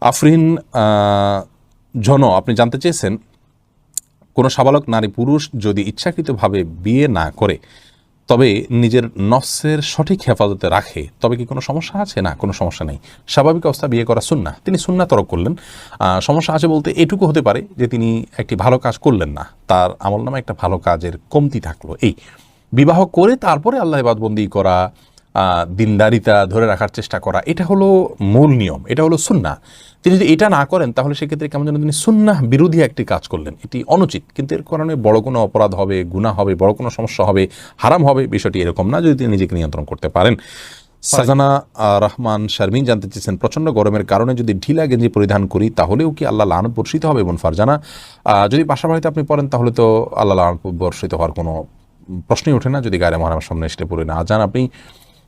আফরিন জন আপনি জানতে চেয়েছেন, কোনো সাবালক, নারী, পুরুষ যদি ইচ্ছাকৃতভাবে বিয়ে না করে, তবে নিজের নফসের সঠিক হেফাজতে রাখে, তবে কি কোনো সমস্যা আছে? না, কোনো সমস্যা নেই। স্বাভাবিক অবস্থা, বিয়ে করা সুন্না তিনি সুন্না তরক করলেন। সমস্যা আছে বলতে এটুকু হতে পারে যে তিনি একটি ভালো কাজ করলেন না। তার আমল নামে একটা ভালো কাজের কমতি থাকল। এই বিবাহ করে তারপরে আল্লাহ বাদবন্দি করা দিনদারিতা ধরে রাখার চেষ্টা করা, এটা হলো মূল নিয়ম, এটা হলো সুন্না তিনি যদি এটা না করেন, তাহলে সেক্ষেত্রে কেমন যেন তিনি সুন্নাহ বিরোধী একটি কাজ করলেন। এটি অনুচিত, কিন্তু এর কারণে বড় কোনো অপরাধ হবে, গুনাহ হবে, বড় কোনো সমস্যা হবে, হারাম হবে, বিষয়টি এরকম না, যদি তিনি নিজেকে নিয়ন্ত্রণ করতে পারেন। সাজানা রহমান শারমিন জানতে চেয়েছেন, প্রচণ্ড গরমের কারণে যদি ঢিলা গেঞ্জি পরিধান করি, তাহলেও কি আল্লাহ লানত বর্ষিত হবে এবং ফারজানা? যদি পাশা বাড়িতে আপনি পড়েন, তাহলে তো আল্লাহ লানত বর্ষিত হওয়ার কোনো প্রশ্নই ওঠে না, যদি গায়ে মহারামের সামনে এসে পড়ে না যান আপনি।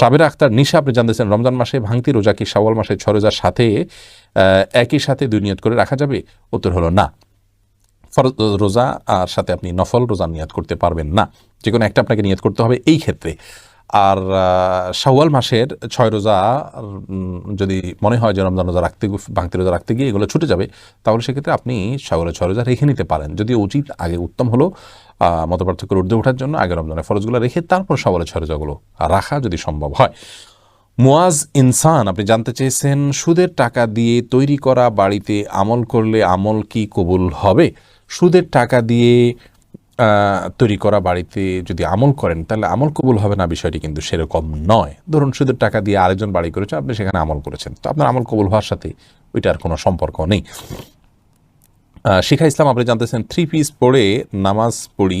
সাবেরা আক্তার নিশা, আপনি জানতেছেন, রমজান মাসে ভাঙতি রোজা কি শাওয়াল মাসে ছ রোজার সাথে একই সাথে দুই নিয়ত করে রাখা যাবে? উত্তর হলো না। রোজা আর সাথে আপনি নফল রোজা নিয়াত করতে পারবেন না। যে কোনো একটা আপনাকে নিয়ত করতে হবে এই ক্ষেত্রে। আর শাওয়াল মাসের ছয় রোজা যদি মনে হয় যে রমজান রোজা রাখতে ভাঙতি রোজা রাখতে গিয়ে এগুলো ছুটে যাবে, তাহলে সেক্ষেত্রে আপনি শাওয়ালের ছয় রোজা রেখে নিতে পারেন। যদি উচিত, আগে উত্তম হলো মত পার্থক্য ঊর্ধ্বে ওঠার জন্য, আগে রমজানের ফরজগুলো রেখে তারপর শাওয়ালের ছয় রোজাগুলো রাখা যদি সম্ভব হয়। মুয়াজ ইনসান, আপনি জানতে চেয়েছেন, সুদের টাকা দিয়ে তৈরি করা বাড়িতে আমল করলে আমল কি কবুল হবে? সুদের টাকা দিয়ে তৈরি করা বাড়িতে যদি আমল করেন, তাহলে আমল কবুল হবে না বিষয়টি কিন্তু সেরকম নয়। ধরুন শুধু টাকা দিয়ে আরেকজন বাড়ি করেছে, আপনি সেখানে আমল করেছেন। তো আপনার আমল কবুল হওয়ার সাথে ওইটার কোনো সম্পর্ক নেই। শিখা ইসলাম আপনি জানতেছেন থ্রি পিস পড়ে নামাজ পড়ি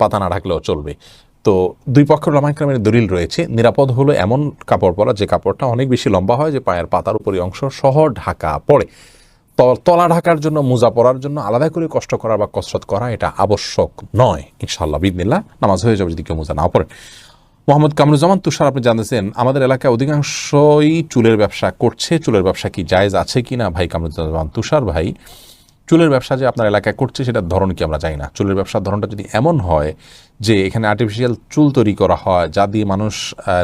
পাতা না ঢাকলেও চলবে। তো দুই পক্ষের ওলামা ইকরামের দলিল রয়েছে। নিরাপদ হলো এমন কাপড় পরা, যে কাপড়টা অনেক বেশি লম্বা হয়, যে পায়ের পাতার উপরের অংশ সহ ঢাকা পড়ে। তলা ঢাকার জন্য, মোজা পরার জন্য আলাদা করে কষ্ট করা বা কসরত করা এটা আবশ্যক নয়। ইনশাআল্লাহ, বিদিনিল্লাহ, নামাজ হয়ে যাবে যদি কেউ মোজা না পড়েন মোহাম্মদ কামরুজ্জামান তুষার, আপনি জানতেছেন, আমাদের এলাকায় অধিকাংশই চুলের ব্যবসা করছে। চুলের ব্যবসা কি জায়েজ আছে কি না ভাই কামরুজ্জামান তুষার, ভাই চুলের ব্যবসা যে আপনার এলাকায় করছে, সেটার ধরন কি আমরা জানি না। চুলের ব্যবসার ধরনটা যদি এমন হয় যে এখানে আর্টিফিশিয়াল চুল তৈরি করা হয়, যা দিয়ে মানুষ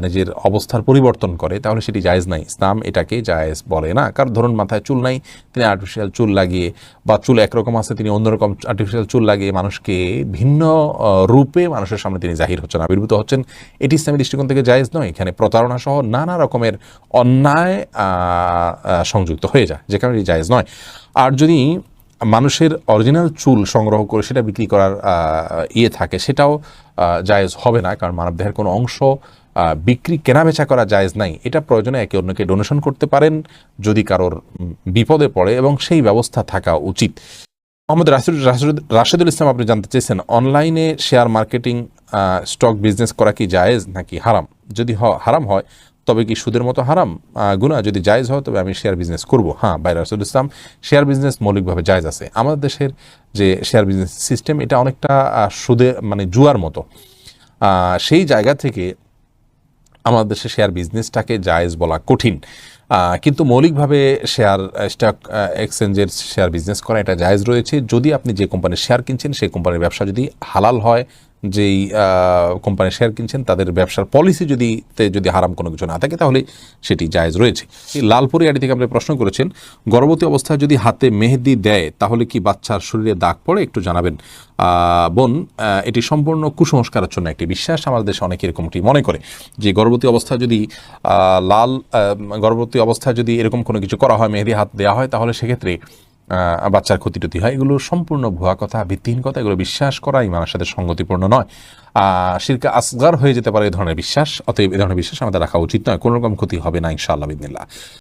নিজের অবস্থার পরিবর্তন করে, তাহলে সেটি জায়েজ নাই। ইসলাম এটাকে জায়েজ বলে না। কারণ ধরুন, মাথায় চুল নাই, তিনি আর্টিফিশিয়াল চুল লাগিয়ে বা চুল একরকম আছে, তিনি অন্যরকম আর্টিফিশিয়াল চুল লাগিয়ে মানুষকে ভিন্ন রূপে মানুষের সামনে তিনি জাহির হচ্ছেন, আবির্ভূত হচ্ছেন, এটি ইসলামী দৃষ্টিকোণ থেকে জায়েজ নয়। এখানে প্রতারণা সহ নানা রকমের অন্যায় সংযুক্ত হয়ে যায় যেখানে এটি জায়েজ নয়। আর যদি মানুষের অরিজিনাল চুল সংগ্রহ করে সেটা বিক্রি করার ইয়ে থাকে, সেটাও জায়েজ হবে না, কারণ মানবদেহের কোনো অংশ বিক্রি কেনাবেচা করা জায়েজ নাই। এটা প্রয়োজনে একে অন্যকে ডোনেশন করতে পারেন যদি কারোর বিপদে পড়ে এবং সেই ব্যবস্থা থাকা উচিত। মোহাম্মদ রাশিদ রাশিদ- রাশেদুল ইসলাম, আপনি জানতে চেয়েছেন অনলাইনে শেয়ার মার্কেটিং স্টক বিজনেস করা কি জায়েজ নাকি হারাম? যদি হারাম হয় তবে কি সুদের মতো হারাম? গুণা যদি জায়েজ হয়, তবে আমি শেয়ার বিজনেস করব। হ্যাঁ বাই রাসুল ইসলাম শেয়ার বিজনেস মৌলিকভাবে জায়েজ আছে। আমাদের দেশের যে শেয়ার বিজনেস সিস্টেম এটা অনেকটা সুদে মানে জুয়ার মতো। সেই জায়গা থেকে আমাদের দেশে শেয়ার বিজনেসটাকে জায়েজ বলা কঠিন। কিন্তু মৌলিকভাবে শেয়ার স্টক এক্সচেঞ্জের শেয়ার বিজনেস করা এটা জায়েজ রয়েছে। যদি আপনি যে কোম্পানির শেয়ার কিনছেন, সেই কোম্পানির ব্যবসা যদি হালাল হয় যেই আহ, কোম্পানির শেয়ার কিনছেন তাদের ব্যবসার পলিসি যদি যদি হারাম কোনো কিছু না থাকে তাহলে সেটি জায়েজ রয়েছে। এই লালপুরি আড়ি থেকে আপনি প্রশ্ন করেছেন গর্ভবতী অবস্থায় যদি হাতে মেহেদি দেয় তাহলে কি বাচ্চার শরীরে দাগ পড়ে? একটু জানাবেন। বোন এটি সম্পূর্ণ কুসংস্কারের জন্য একটি বিশ্বাস আমাদের দেশে অনেকে এরকমটি মনে করে যে গর্ভবতী অবস্থায় যদি লাল গর্ভবতী অবস্থায় যদি এরকম কোনো কিছু করা হয় মেহেদি হাত দেওয়া হয় তাহলে সেক্ষেত্রে বাচ্চার ক্ষতি টতি হয়, এগুলো সম্পূর্ণ ভুয়া কথা, ভিত্তিহীন কথা, এগুলো বিশ্বাস করা ইমানের সাথে সঙ্গতিপূর্ণ নয়। শিরকা আসগার হয়ে যেতে পারে এই ধরনের বিশ্বাস, অতএব এই ধরনের বিশ্বাস আমাদের রাখা উচিত নয় কোনোরকম ক্ষতি হবে না, ইনশাআল্লাহ, বিদিনিল্লাহ।